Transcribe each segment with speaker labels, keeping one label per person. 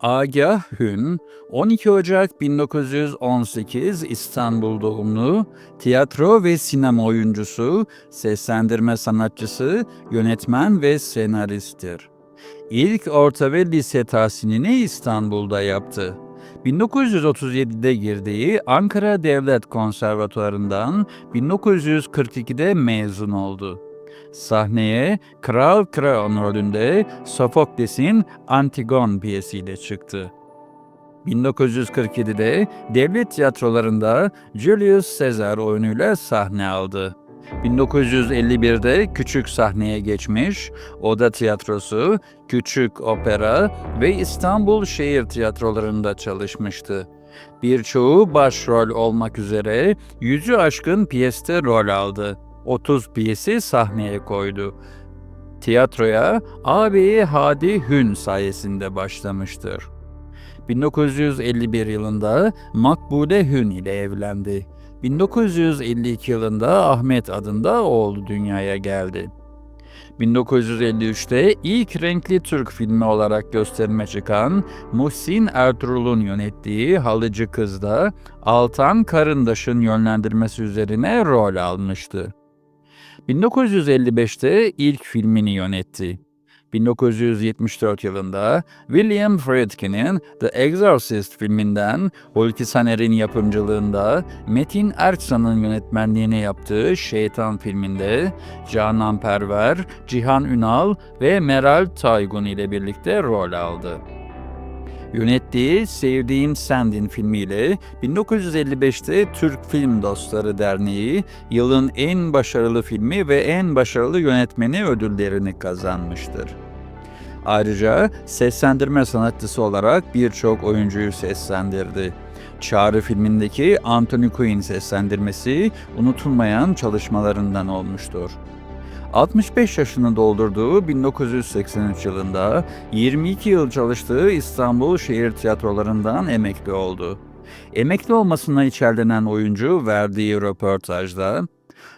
Speaker 1: Agah Hün, 12 Ocak 1918 İstanbul doğumlu, tiyatro ve sinema oyuncusu, seslendirme sanatçısı, yönetmen ve senaristtir. İlk orta ve lise tahsilini İstanbul'da yaptı. 1937'de girdiği Ankara Devlet Konservatuarı'ndan 1942'de mezun oldu. Sahneye Kral Kreon rolünde Sofokles'in Antigon piyesiyle çıktı. 1947'de devlet tiyatrolarında Julius Caesar oyunuyla sahne aldı. 1951'de küçük sahneye geçmiş, Oda Tiyatrosu, Küçük Opera ve İstanbul Şehir Tiyatrolarında çalışmıştı. Birçoğu başrol olmak üzere yüzü aşkın piyeste rol aldı. 30 piyesi sahneye koydu. Tiyatroya ağabeyi Hadi Hün sayesinde başlamıştır. 1951 yılında Makbule Hün ile evlendi. 1952 yılında Ahmet adında oğlu dünyaya geldi. 1953'te ilk renkli Türk filmi olarak gösterime çıkan Muhsin Ertuğrul'un yönettiği Halıcı Kız'da Altan Karındaş'ın yönlendirmesi üzerine rol almıştı. 1955'te ilk filmini yönetti. 1974 yılında William Friedkin'in The Exorcist filminden Hulki Saner'in yapımcılığında Metin Erksan'ın yönetmenliğini yaptığı Şeytan filminde Canan Perver, Cihan Ünal ve Meral Taygun ile birlikte rol aldı. Yönettiği Sevdiğim Sendin filmiyle 1955'te Türk Film Dostları Derneği yılın en başarılı filmi ve en başarılı yönetmeni ödüllerini kazanmıştır. Ayrıca seslendirme sanatçısı olarak birçok oyuncuyu seslendirdi. Çağrı filmindeki Anthony Quinn seslendirmesi unutulmayan çalışmalarından olmuştur. 65 yaşını doldurduğu 1983 yılında 22 yıl çalıştığı İstanbul Şehir Tiyatrolarından emekli oldu. Emekli olmasına içerlenen oyuncu verdiği röportajda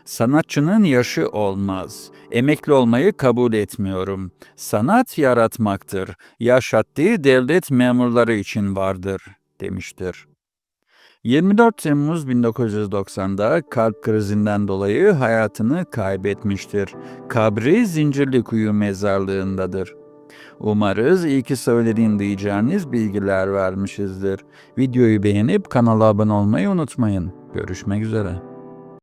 Speaker 1: Sanatçının yaşı olmaz. Emekli olmayı kabul etmiyorum. Sanat yaratmaktır. Yaş haddi devlet memurları için vardır, demiştir. 24 Temmuz 1990'da kalp krizinden dolayı hayatını kaybetmiştir. Kabri Zincirlikuyu mezarlığındadır. Umarız iyi ki söylediğin diyeceğiniz bilgiler vermişizdir. Videoyu beğenip kanala abone olmayı unutmayın. Görüşmek üzere.